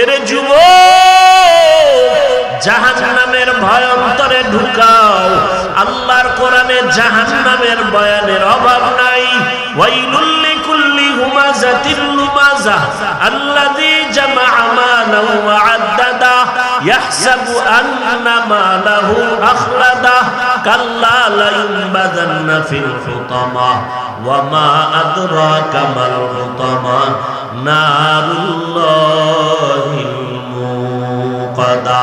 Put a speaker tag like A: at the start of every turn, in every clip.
A: এরে যুব নামের ভয়ন্তরে ঢুকাও। আল্লাহর কোরআনে জাহান নামের বয়ানের অভাব নাই। ওয়াইলুল্লি আদ্দাদা আন্না মালাহু আখলাদা কাল্লা লা ইউনবাযান্না ফিল হুতামা ওয়া মা আদরাকা মাল হুতামা নারুল্লাহিল মুকাদা।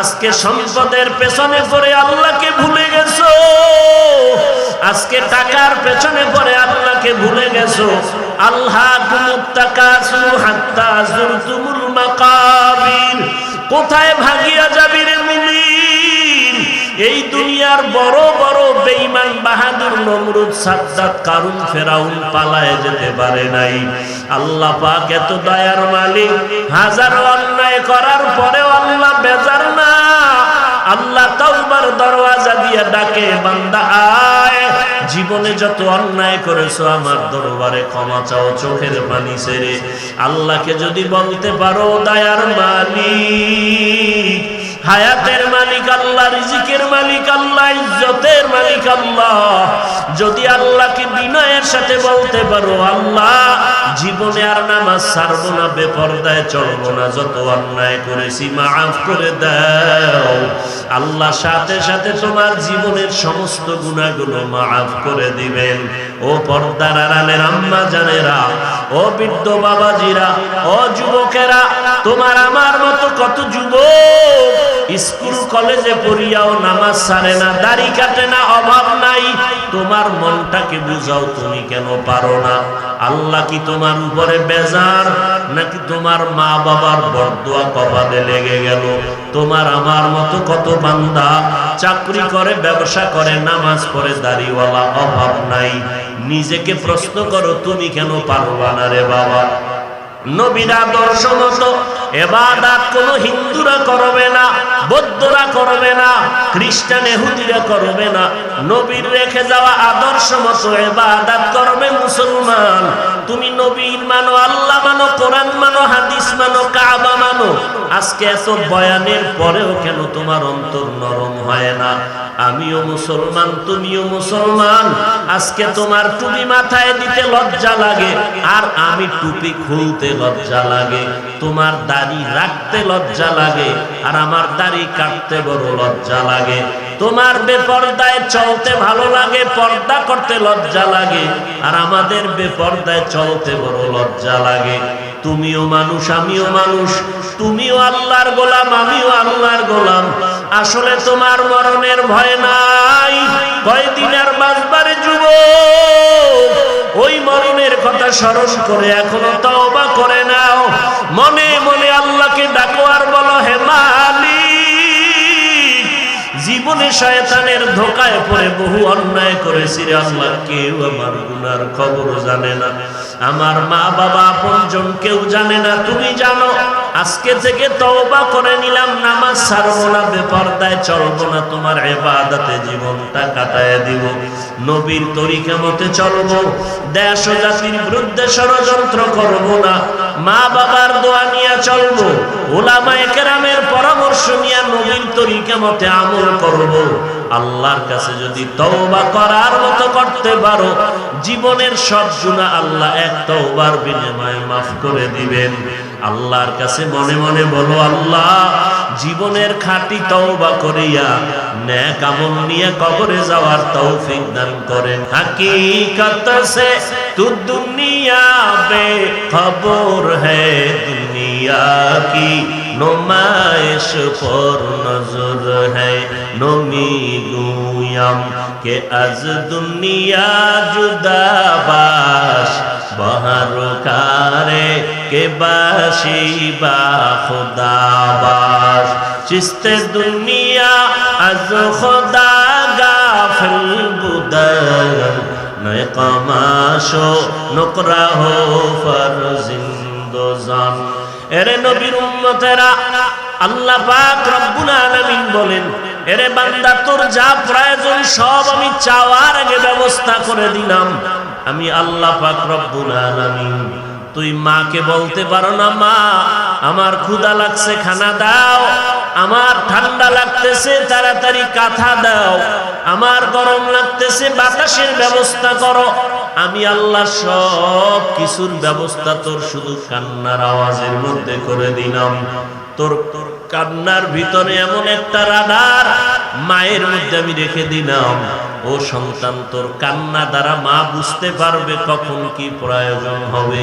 A: আজকে সম্পদের পেছনে পড়ে আল্লাহকে ভুলে গেছো? আজকে টাকার পেছনে পড়ে আল্লাহকে ভুলে গেছো? আল্লাহ কুমুত্তাকাসু হাত্তা মাকাবির কোথায় ভাগিয়া যাবি রে মুমিন? এই দুনিয়ার বড় বড় বেঈমান বাহাদুর নমরুদ সাজ্জাদ কারুন ফেরাউন পালায় যেতে পারে নাই। আল্লাহ পাক এত দয়ার মালিক। হাজার অন্যায় করার পরেও আল্লাহ বেজার না। আল্লাহ তাওবার দরওয়াজা দিয়ে ডাকে, বান্দা আয়, জীবনে যত অন্যায় করেছ আমার দরবারে ক্ষমা চাও, চোখের পানি ছেড়ে। আল্লাহকে যদি বলতে পারো, দয়ার মালিক হায়াতের মালিক আল্লাহ, রিজিকের মালিক আল্লাহ, ইজ্জতের মালিক আল্লাহ। যদি আল্লাহকে বিনয়ের সাথে বলতে পারো, আল্লাহ, জীবনে আর নামাজ ছাড়বো না, বেপরদায় চলবো না, যত অন্যায় করেছি মাফ করে দাও। আল্লাহ সাথে সাথে তোমার জীবনের সমস্ত গুণাগুলো মাফ করে দিবেন। ও পর্দার আড়ালের আম্মা জানেরা, ও বৃদ্ধ বাবাজিরা, ও যুবকেরা, তোমার আমার মতো কত যুবক স্কুল, কলেজে পড়িয়াও নামাজ ছাড়ে না, দাড়ি কাটে না, অভাব নাই। তোমার মনটাকে বুঝাও তুমি কেন পারো না? আল্লাহ কি তোমার উপরে বেজার, নাকি তোমার মা বাবার বরদোয়া কপালে লেগে গেল? তোমার আমার মতো কত বান্দা চাকরি করে, ব্যবসা করে, নামাজ পড়ে, দাড়িওয়ালা, অভাব নাই। নিজেকে প্রশ্ন করো, তুমি কেন পারবা না রে বাবা? নবীর আদর্শ মতো এবাদাত কোন হিন্দুরা করবে না, বৌদ্ধরা করবে না, খ্রিস্টান এহুদিরা করবে না। নবীর রেখে যাওয়া আদর্শ মতো এবাদাত করবে মুসলমান। তুমি নবীর মানো, আল্লাহ মানো, কোরআন মানো, হাদিস মানো, কাবা মানো। আজকে এত বয়ানের পরেও কেন তোমার অন্তর নরম হয় না? আমিও মুসলমান, তুমিও মুসলমান। আজকে তোমার টুপি মাথায় দিতে লজ্জা লাগে, আর আমি টুপি খুলতে লজ্জা লাগে। তোমার দাড়ি রাখতে লজ্জা লাগে, আর আমার দাড়ি কাটতে বড় লজ্জা লাগে। তোমার বেপর্দায় চলতে ভালো লাগে, পর্দা করতে লজ্জা লাগে, আর আমাদের বেপর্দায় চলতে বড় লজ্জা লাগে। তুমিও মানুষ, আমিও মানুষ, তুমিও আল্লাহর গোলাম, আমিও আল্লাহর গোলাম। আসলে তোমার মরণের ভয় নাই কয়দিনের বাঁচবারে যুব ওই মরণের কথা স্মরণ করে এখনও তওবা করে নাও। মনে মনে ধোকায় পড়ে বহু অন্যায় করেছি রে আল্লাহ, কেউ আমার গুনার খবর জানে না। আমার মা বাবা আপনজন কেউ জানে না, তুমি জানো, আজকে থেকে তওবা করে নিলাম, নামাজ ছাড়বো না, বেপরদায় চলবো না, তোমার এবাদাতে জীবনটা কাটায় দিব। নবীর তরিকা মতে চলবো, দেশ ও জাতির বিরুদ্ধে ষড়যন্ত্র করব না, মা বাবার দোয়া নিয়ে চলবো, ওলামায়ে কেরামের পরামর্শ নিয়ে নবীর তরিকা মতে আমল করব। আল্লাহর কাছে যদি তওবা করার মতো করতে পারো, জীবনের সব গুনাহ আল্লাহ এক তওবার বিনিময়ে মাফ করে দিবেন। আল্লাহর কাছে মনে মনে বলো, আল্লাহ, জীবনের খাঁটি তওবা করিয়া নেক আমল নিয়ে কবরে যাওয়ার তৌফিক দান করেন। হাকিকত সে তু দুনিয়া বে খবর হ্যায় দুনিয়া কি? নুমাইশ পর নজর নমি গুয়াম কে আজ দুনিয়া জুদাবাস বহারকারে কে বাসি বা খুদাবাস চিস্তে দুনিয়া আজ খোদা গাফিল বুদর নয় কমাশো নকরা হো ফর জিন্দোজান এরে নবীর উম্মতেরা, আল্লাহ পাক রব্বুল আলামিন বলেন, এরে বান্দা, তোর যা প্রয়োজন সব আমি চাওয়ার আগে ব্যবস্থা করে দিলাম। আমি আল্লাহ পাক রব্বুল আলামিন তুই মাকে বলতে পারো না, মা, আমার ক্ষুধা লাগছে, খানা দাও। আমার ঠান্ডা লাগতেছে, তাড়াতাড়ি কাঁথা দাও। আমার গরম লাগতেছে, বাতাসের ব্যবস্থা করো। আমি আল্লাহ সব কিছুর ব্যবস্থা তোর শুধু কান্নার আওয়াজের মধ্যে করে দিলাম। তোর তোর কান্নার ভিতরে এমন একটা রাডার মায়ের মধ্যে আমি রেখে দিলাম। ও সন্তান, তোর কান্না দ্বারা মা বুঝতে পারবে কখন কি প্রয়োজন হবে।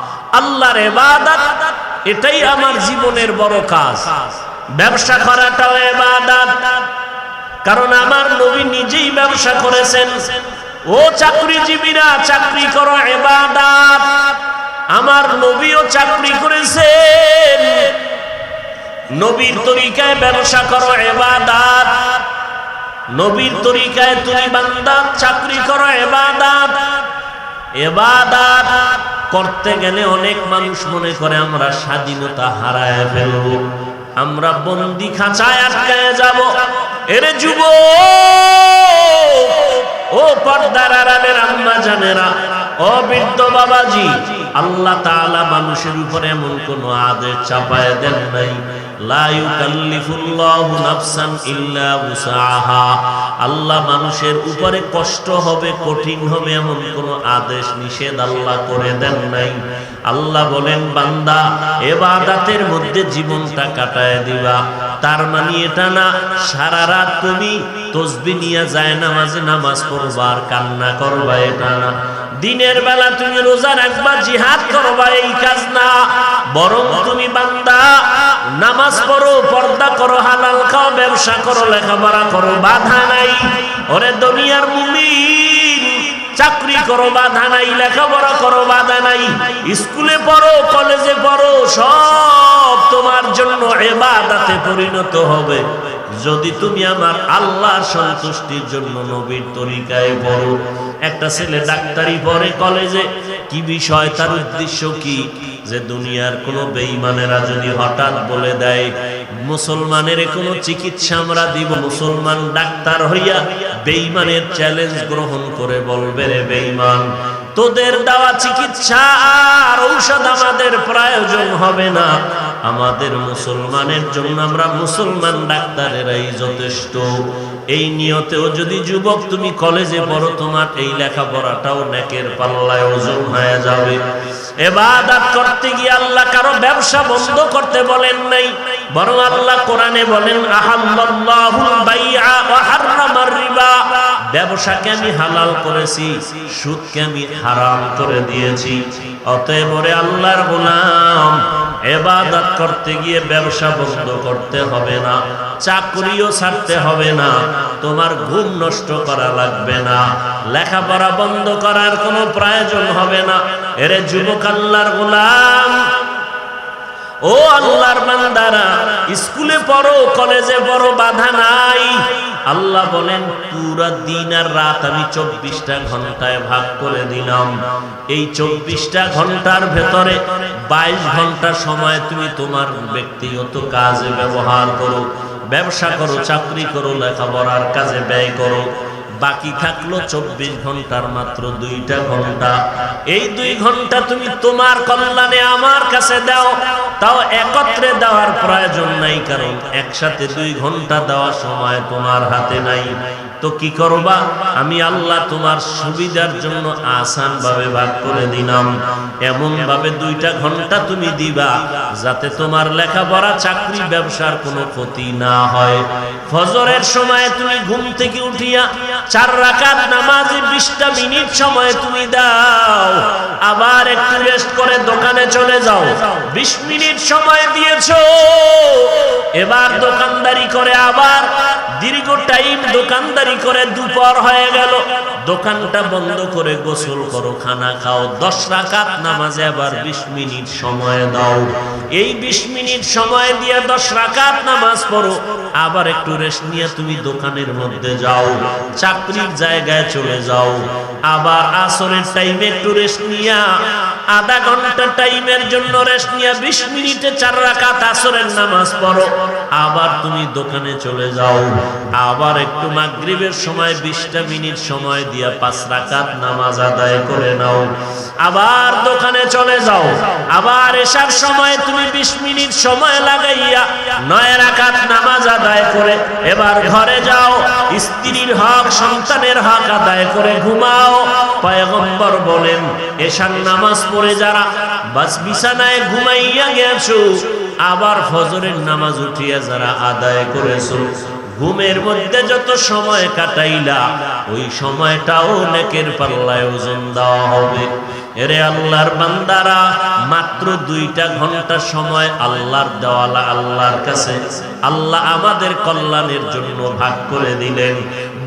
A: আল্লাহর ইবাদত, এটাই আমার জীবনের বড় কাজ। ব্যবসা করাটাও ইবাদত। কারণ আমার নবী নিজেই ব্যবসা করেছেন। ও চাকরিজীবীরা, চাকরি করো, ইবাদত। আমার নবীও চাকরি করেছেন। নবীর তরিকায় ব্যবসা করো এবাদাত নবীর তরিকায় তুমি বান্দা, চাকরি করো এবাদাত এবাদাত করতে গেলে অনেক মানুষ মনে করে আমরা স্বাধীনতা হারায় ফেলব। আমরা বন্দি খাঁচায় আটকায় যাব। এর যুব ও পর্দার আড়ালের আম্মা জানেরা অবৃদ্ধ বৃদ্ধ বাবাজি আল্লাহ তাআলা মানুষের উপরে এমন কোন আদেশ চাপায় দেন নাই। আল্লাহ মানুষের উপরে কষ্ট হবে, কঠিন হবে এমন কোন আদেশ নিষেধ আল্লাহ করে দেন নাই। আল্লাহ বলেন, বান্দা, এবাদাতের মধ্যে জীবনটা কাটায় দিবা। তার মানে এটা না, সারা রাত তুমি তসবি নিয়ে যায় নামাজে নামাজ আর কান্না করবা, এটা না। দিনের বেলা তুমি রোজা রাখবা, জিহাদ করবা, এই কাজ না। বরং তুমি বান্দা, নামাজ পড়ো, পর্দা করো, হালাল খাও, ব্যবসা করো, লেখাপড়া করো, বাধা নাই। ওরে দুনিয়ার মুমিন চাকরি করো বাধা নাই লেখাপড়া করো বাধা নাই স্কুলে পড়ো, কলেজে পড়ো, সব তোমার জন্য এবাদাতে পরিণত হবে। যদি তুমি আমার আল্লাহর সন্তুষ্টির জন্য নবীর তরিকায় পড়ো, একটা ছেলে ডাক্তারি পড়ে কলেজে, কি বিষয়, তার উদ্দেশ্য কি? যে দুনিয়ার কোনো বেঈমানেরা যদি হঠাৎ বলে দেয় মুসলমানের কোন চিকিৎসা আমরা দিব, মুসলমান ডাক্তার হইয়া বেইমানের চ্যালেঞ্জ গ্রহণ করে বলবে রে বেঈমান তোদের দেওয়া চিকিৎসা আর ঔষধ আমাদের প্রয়োজন হবে না। আমাদের মুসলমানের জন্য আমরা মুসলমান ডাক্তারেরাই যথেষ্ট। এই নিয়তেও যদি যুবক তুমি কলেজে পড়ো, তোমার এই লেখাপড়াটাও নেকের পাল্লায় ওজন হয়ে যাবে। এবাদাত করতে গিয়ে আল্লাহ কারও ব্যবসা বন্ধ করতে বলেন নাই, বরং আল্লাহ কোরআনে বলেন ব্যবসাকে আমি হালাল করেছি, সুদকে আমি হারাম করে দিয়েছি। অতএব ওরে আল্লাহর গোলাম, এবাদত করতে গিয়ে ব্যবসা বন্ধ করতে হবে না, চাকরিও ছাড়তে হবে না, তোমার ঘুম নষ্ট করা লাগবে না, লেখাপড়া বন্ধ করার কোনো প্রয়োজন হবে না। এরে যুবক আল্লাহর গোলাম ও আল্লাহর বান্দারা, স্কুলে পড়ো, কলেজে পড়ো, বাধা নাই। আল্লাহ বলেন, পুরা দিন আর রাত আমি চব্বিশটা ঘন্টায় ভাগ করে দিলাম। এই চব্বিশটা ঘণ্টার ভেতরে বাইশ ঘণ্টা সময় তুমি তোমার ব্যক্তিগত কাজে ব্যবহার করো। ব্যবসা করো, চাকরি করো, লেখাপড়ার কাজে ব্যয় করো। বাকি থাকল চব্বিশ ঘণ্টার মাত্র দুইটা ঘণ্টা। এই দুই ঘণ্টা তুমি তোমার কল্যাণে আমার কাছে দাও। তাও একত্রে দেওয়ার প্রয়োজন নাই, কারণ একসাথে দুই ঘণ্টা দেওয়ার সময় তোমার হাতে নাই। তো কি করবা? আমি আল্লাহ তোমার সুবিধার জন্য আসান ভাবে ভাগ করে দিলাম। এমন ভাবে দুইটা ঘণ্টা তুমি দিবা, যাতে তোমার লেখাপড়া, চাকরি, ব্যবসার কোনো ক্ষতি না হয়। ফজরের সময় তুমি ঘুম থেকে উঠিয়া চার রাকাত নামাজে বিশটা মিনিট সময় তুমি দাও। আবার একটু রেস্ট করে দোকানে চলে যাও। বিশ মিনিট সময় দিয়েছ। এবার দোকানদারি করে আবার দীর্ঘ টাইম দোকানদারি করে দুপুর হয়ে গেল। দোকানটা বন্ধ করে গোসল করো, খানা খাও, দশ রাকাত নামাজে আবার বিশ মিনিট সময় দাও। এই বিশ মিনিট সময় দিয়ে দশ রাকাত নামাজ পড়ো, আবার একটু রেস্ট নিয়ে তুমি দোকানের মধ্যে যাও, চাকরির জায়গায় চলে যাও। আবার আসরের টাইমে একটু রেস্ট নিয়া, আধা ঘণ্টা টাইমের জন্য রেস্ট নিয়ে বিশ মিনিটে চার রাকাত আসরের নামাজ পড়ো। আবার তুমি দোকানে চলে যাও। আবার একটু মাগরিবের সময়, বিশটা মিনিট সময় দিয়া পাঁচ রাকাত নামাজ আদায় করে নাও। আবার দোকানে চলে যাও। আবার এসার সময় তুমি বিশ মিনিট সময় লাগাইয়া নয় রাকাত নামাজ আদায় করে এবার ঘরে যাও। স্ত্রীর হক, সন্তানের হক আদায় করে ঘুমাও। পয়গম্বর বলেন, এসার নামাজ পড়ে যারা বাস বিছানায় ঘুমাইয়া গেছো আবার ফজরের নামাজ উঠিয়া যারা আদায় করেছ, ঘুমের মধ্যে যত সময় কাটাইলা, ওই সময়টাও নেকের পাল্লায় ওজন দেওয়া হবে। এরে আল্লাহর বান্দারা, মাত্র দুইটা ঘণ্টা সময় আল্লাহর দেওয়ালা আল্লাহর কাছে আল্লাহ আমাদের কল্যাণের জন্য ভাগ করে দিলেন।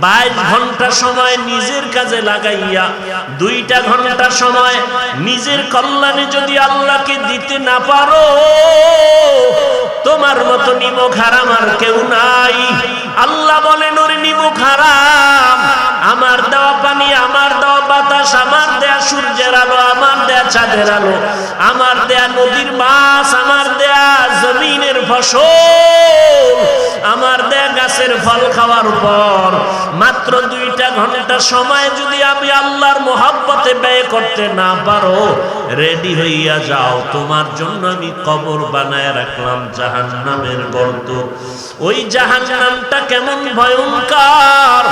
A: বাইশ ঘণ্টা সময় নিজের কাজে লাগাইয়া, দুইটা ঘণ্টা সময় নিজের কল্যাণে যদি আল্লাহকে দিতে না পারো, তোমার মতো নিমক হারাম আর কেউ নাই। আল্লাহ বলেন ওরে নিমক হারাম আমার দেওয়া পানি, আমার দেওয়া বাতাস, আমার দেয়া সূর্যের আলো, আমার দেয়া চাঁদের আলো, আমার দেয়া নদীর মাছ, আমার দেয়া জমিনের ফসল, আমার দেয়া গাছের ফল খাওয়ার পর মাত্র দুইটা ঘণ্টা সময় যদি আমি আল্লাহর মোহাব্বতে ব্যয় করতে না পারো, রেডি হইয়া যাও। তোমার জন্য আমি কবর বানায় রাখলাম জাহান নামের গর্ত। ওই জাহান নামটা কেমন ভয়ঙ্কর।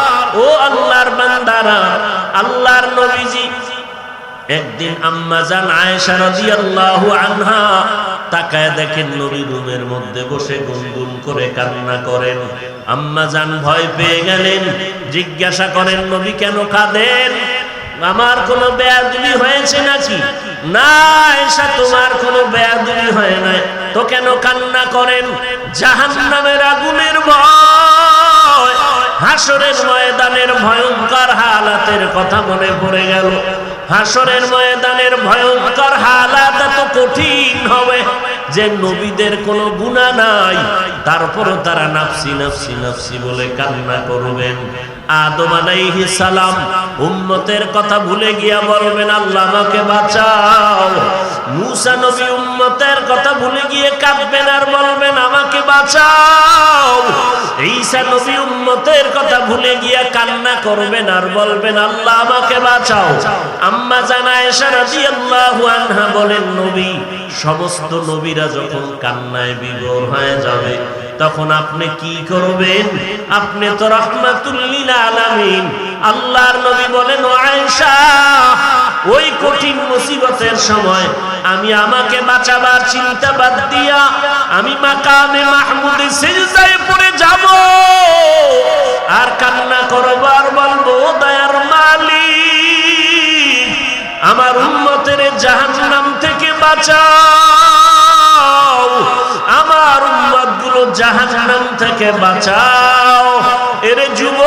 A: ও আল্লাহর বান্দারা, আল্লাহর নবীজি, একদিন আম্মা জান আয়েশা রাদিয়াল্লাহু আনহা তাকায় দেখেন নবী রুমের মধ্যে বসে গুনগুন করে কান্না করেন। আম্মা জান ভয় পেয়ে গেলেন, জিজ্ঞাসা করেন, নবী কেন কাঁদেন? আমার কোনো বেয়াদবি হয়েছে নাকি? না এসা তোমার কোনো বেয়াদবি হয় নাই। তো কেন কান্না করেন? জাহান্নামের আগুনের ভয়, হাসরের ময়দানের ভয়ঙ্কর হালাতের কথা মনে পড়ে গেল। হাসরের ময়দানের ভয়ঙ্কর হালাত এত কঠিন হবে যে নবীদের কোনো গুণা নাই। তারপরও তারা নাফসি নাফসি নাফসি বলে কান্না করবেন। আদম আলাইহিস সালাম উম্মতের কথা ভুলে গিয়া বলবেন, আল্লাহ আমাকে বাঁচাও। মুসা নবী উম্মতের কথা ভুলে গিয়ে কাঁদবেন আর বলবেন, আমাকে বাঁচাও। ঈসা নবী উম্মতের কথা ভুলে গিয়া কান্না করবেন আর বলবেন, আল্লাহ আমাকে বাঁচাও। আম্মা জানা এসা রাদিয়াল্লাহু আনহা বলেন, নবী, সমস্ত নবীরা যখন কান্নায় বিভোর হয়ে যাবে তখন আপনি কি করবেন? আপনি তো রহমাতুল্লিল আলামিন। আল্লাহর নবী বলেন আয়েশা, ওই কঠিন মুসিবতের সময় আমি আমাকে বাঁচাবার চিন্তা বাদ দিয়া আমি মাকামে মাহমুদে সিজদায় পড়ে যাব। আর কান্না করবার বলব দয়ার মালিক, আমার উম্মতের জাহান্নাম থেকে বাঁচাও আমার উম্মতগুলো জাহান্নাম থেকে বাঁচাও। এরে যুব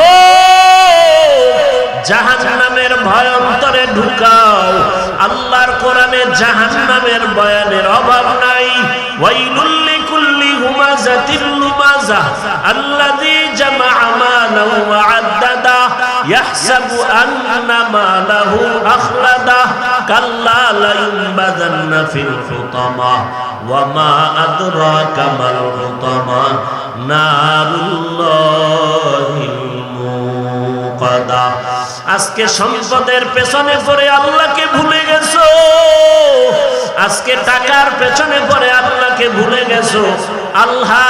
A: জাহান্নামের ভয়ন্তরে ঢুকাও। আল্লাহর কোরআনে জাহান্নামের বয়ানের অভাব নাই। ওয়াইলুল লিকুল্লি হুমাজাতিল লুমাজা আল্লাযী জামাআ মালাহু ওয়া আদ্দাদা ইয়াহসাবু আন্না মালাহু আখলাদা কাল্লা লা ইউনবাযান্না ফিল হুতামা ওয়া মা আদরাকা মাল হুতামা নারুল্লাহিল মুকাদা। আজকে সম্পদের পেছনে পড়ে আল্লাহকে ভুলে গেছো? আজকে টাকার পেছনে পড়ে আল্লাহকে ভুলে গেছো? আল্লাহ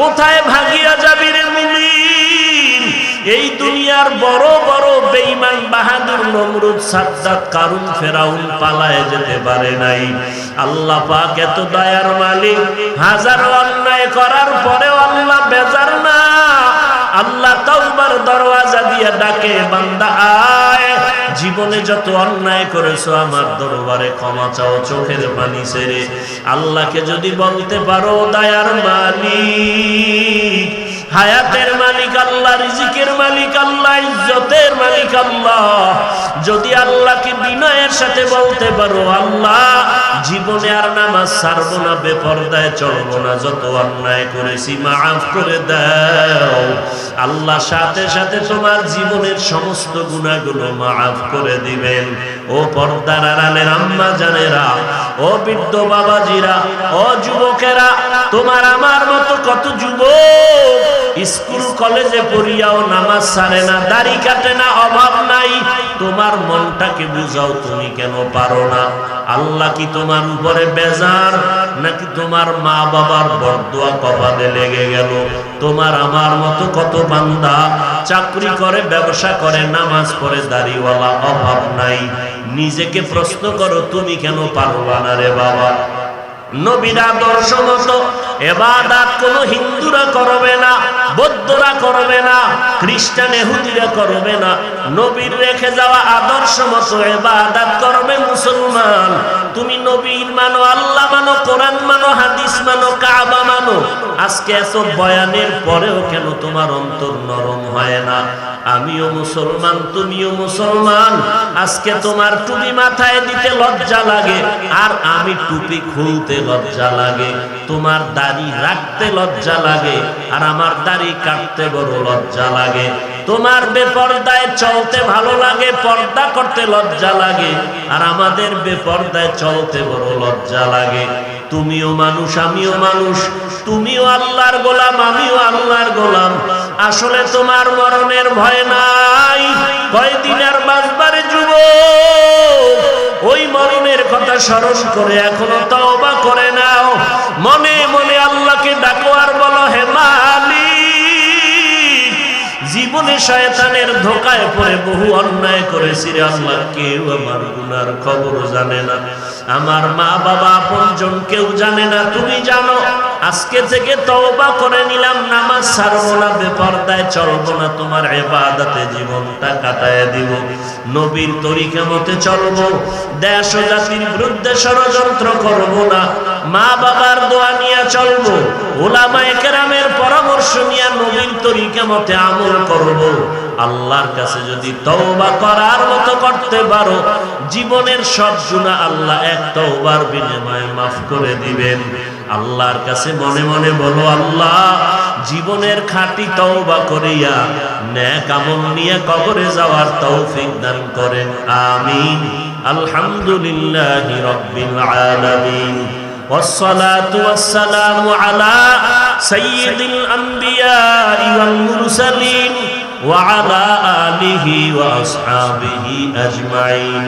A: কোথায় ভাগিয়া যাবি রে মুমিন? এই দুনিয়ার বড় বড় বেঈমান বাহাদুর নমরুদ সাদ্দাত কারুন ফেরাউন পালায় যেতে পারে নাই। আল্লাহ পাক এত দয়ার মালিক, হাজার অন্যায় করার পরেও আল্লাহ বেজার না। আল্লাহ তওবার দরওয়াজা দিয়ে ডাকে, বান্দা আয়। জীবনে যত অন্যায় করেছ, আমার দরবারে ক্ষমা চাও, চোখের পানি সেরে। আল্লাহকে যদি বলতে পারো, দায়ার মালিক হায়াতের মালিক আল্লাহ, রিজিকের মালিক আল্লাহ, ইজ্জতের মালিক আল্লাহ। যদি আল্লাহকে বিনয়ের সাথে বলতে পারো, আল্লাহ, জীবনে আর নামাজ ছাড়বো না, বেপরদায় চলবো না, যত অন্যায় করেছি মাফ করে দাও। আল্লাহ সাথে সাথে তোমার জীবনের সমস্ত গুণাগুলো মাফ করে দিবেন। ও পর্দার আড়ালের আম্মা জানেরা ও বৃদ্ধ বাবাজিরা, ও যুবকেরা, তোমার আমার মতো কত যুবক স্কুল কলেজে পড়িয়াও নামাজ ছাড়ে না, দাড়ি কাটে না, অভাব নাই। তোমার মনটাকে বুঝাও, তুমি কেন পারো না? আল্লাহ কি তোমার উপরে বেজার, নাকি তোমার মা বাবার বরদোয়া কপালে লেগে গেল? তোমার আমার মতো কত বান্দা চাকরি করে, ব্যবসা করে, নামাজ পড়ে, দাড়িওয়ালা, অভাব নাই। নিজেকে প্রশ্ন করো, তুমি কেন পারবা না রে বাবা? নবীর আদর্শ মতো এবাদাত কোন হিন্দুরা করবে না, বৌদ্ধরা করবে না, খ্রিস্টান এহুদিরা করবে না। নবীর রেখে যাওয়া আদর্শ মতো এবাদাত করবে মুসলমান। তুমি নবীর মানো, আল্লাহ মানো, কোরআন মানো, হাদিস মানো, কাবা মানো। আজকে এত বয়ানের পরেও কেন তোমার অন্তর নরম হয় না? আমিও মুসলমান, তুমিও মুসলমান। আজকে তোমার টুপি মাথায় দিতে লজ্জা লাগে, আর আমি টুপি খুলতে লজ্জা লাগে, তোমার দাড়ি রাখতে লজ্জা লাগে, আর আমার দাড়ি কাটতে বড় লজ্জা লাগে। তোমার বেপর্দায় চলতে ভালো লাগে, পর্দা করতে লজ্জা লাগে, আর আমাদের বেপর্দায় চলতে বড় লজ্জা লাগে। তুমিও মানুষ, আমিও মানুষ, তুমিও আল্লাহর গোলাম, আমিও আল্লাহর গোলাম। আসলে তোমার মরণের ভয় নাই, কয়দিনের বাজবারে যুব ওই মরণের কথা স্মরণ করে এখনও তওবা করে নাও। মনে মনে আল্লাহকে ডাকো আর বলো, হে মালি জীবনে শয়তানের ধোকায় পড়ে বহু অন্যায় করেছি রে আল্লাহ। কেউ আমার গুনার খবর জানে না। আমার মা বাবা আপন কেউ জানে না। তুমি জানো আজকে থেকে তওবা করে নিলাম, নামাজ ছাড়বো না, বেপরদায় চলবো না, তোমার এবাদাতে জীবনটা কাটায় দিব। নবীর তরিকা মতে চলবো, দেশ ও জাতির বিরুদ্ধে ষড়যন্ত্র করব না মা বাবার দোয়া নিয়ে চলবো, ওলামায়ে কেরামের পরামর্শ নিয়ে নবীর তরিকা মতে আমল করব। আল্লাহর কাছে যদি তওবা করার মতো করতে পারো, জীবনের সব গুনাহ আল্লাহ এক তওবার বিনিময়ে মাফ করে দিবেন। আল্লাহর কাছে মনে মনে বলো আল্লাহ জীবনের খাঁটি তওবা করিয়া নেক আমল নিয়ে কবরে যাওয়ার তৌফিক দান করেন আমিন আলহামদুলিল্লাহি রাব্বিল আলামিন والصلاة والسلام على سيد الأنبياء والمرسلين وعلى آله وأصحابه أجمعين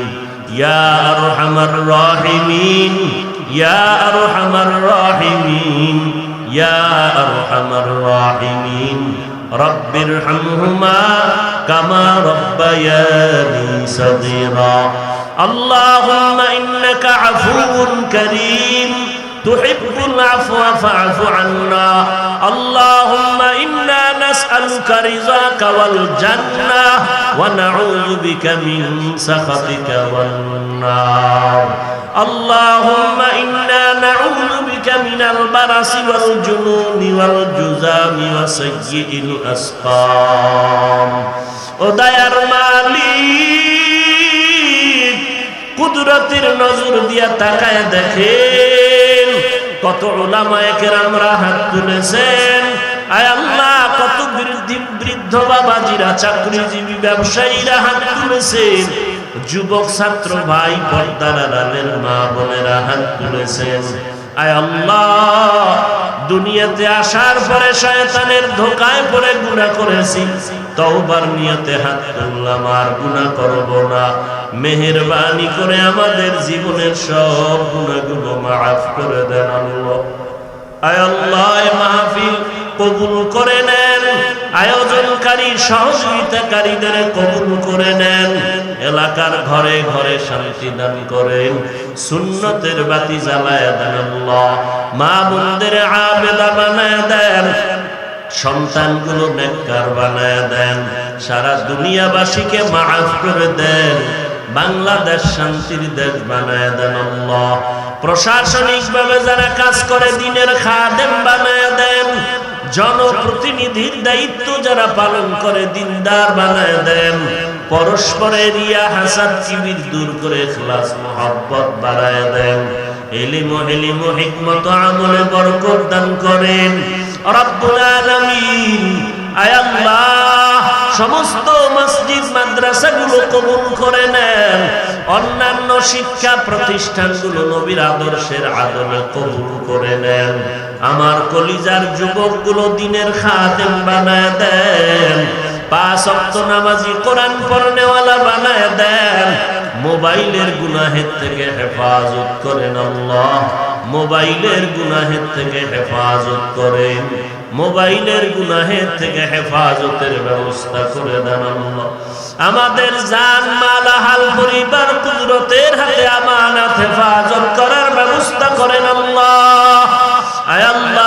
A: يا أرحم الراحمين ইয়া আরহামার রাহিমিন, ইয়া আরহামার রাহিমিন, রব্বির হামহুমা কামা রব্বায়ানি সাগীরা। আল্লাহুম্মা ইন্নাকা আফুউন কারীম, তুহিব্বুল আফওয়া ফা'ফু আন্না। আল্লাহুম্মা ইন্না نسألك رضاك والجنة ونعوذ بك من سخطك والنار اللهم إنا نعوذ بك من البرص والجنون والجزام وسيء الأسقام ودير মালিক কুদরতের নজর দিয়া তাকায় দেখেন কত ওলামায়ে কেরামরা হাত তুলেছেন কত বৃদ্ধ বাবাজিরা, চাকরিজীবী ব্যবসায়ীরা হাত তুলেছেন যুবক ছাত্র ভাই মা বোনেরা হাত তুলেছেন। দুনিয়াতে আসার পরে শয়তানের ধোকায় পড়ে গুনাহ করেছি। তওবার নিয়তে হাত তুললাম, আর গুনাহ করব না। মেহেরবানি করে আমাদের জীবনের সব গুনাহগুলো মাফ করে দেন আল্লাহ। আয় আল্লাহ মাহফিল কবুল করে নেন। আয়োজনকারী, সহযোগিতাকারীদের কবুল করে নেন। এলাকার ঘরে ঘরে শান্তি দান করেন। সুন্নতের বাতি জ্বালায় দেন মা বোনদের আবেদা বানায় দেন। সন্তানগুলো নেককার বানায় দেন। সারা দুনিয়াবাসীকে মাফ করে দেন। বাংলাদেশ শান্তির দেশ বানায় দেন আল্লাহ। প্রশাসনিকভাবে যারা কাজ করে, দিনের খাদেম বানায় দেন। জনপ্রতিনিধির দায়িত্ব যারা পালন করে, দিনদার বানায় দেন। পরস্পরের রিয়া হাসাদ চিবির দূর করে খ্লাস মোহাব্বত বাড়ায় দেন। এলিম এলিম হিকমত আমলে বরকত দান করেন। সমস্ত মসজিদ, মাদ্রাসাগুলো কবুল করে নেন। অন্যান্য শিক্ষা প্রতিষ্ঠানগুলো নবীর আদর্শের আদলে কবুল করে নেন। আমার কলিজার যুবকগুলো দিনের খাদেম বানায় দেন। পাঁচ অক্ত নামাজি কোরআন বানায় দেন। মোবাইলের গুনাহের থেকে হেফাজত করেন আল্লাহ। মোবাইলের গুনাহের থেকে হেফাজত করেন। মোবাইলের গুনাহের থেকে হেফাজতের ব্যবস্থা করে দেন আল্লাহ। আমাদের জান, মালা হাল পরিবার, কুদরতের হাতে আমানত হেফাজত করার ব্যবস্থা করেন আল্লাহ। আয় আল্লাহ।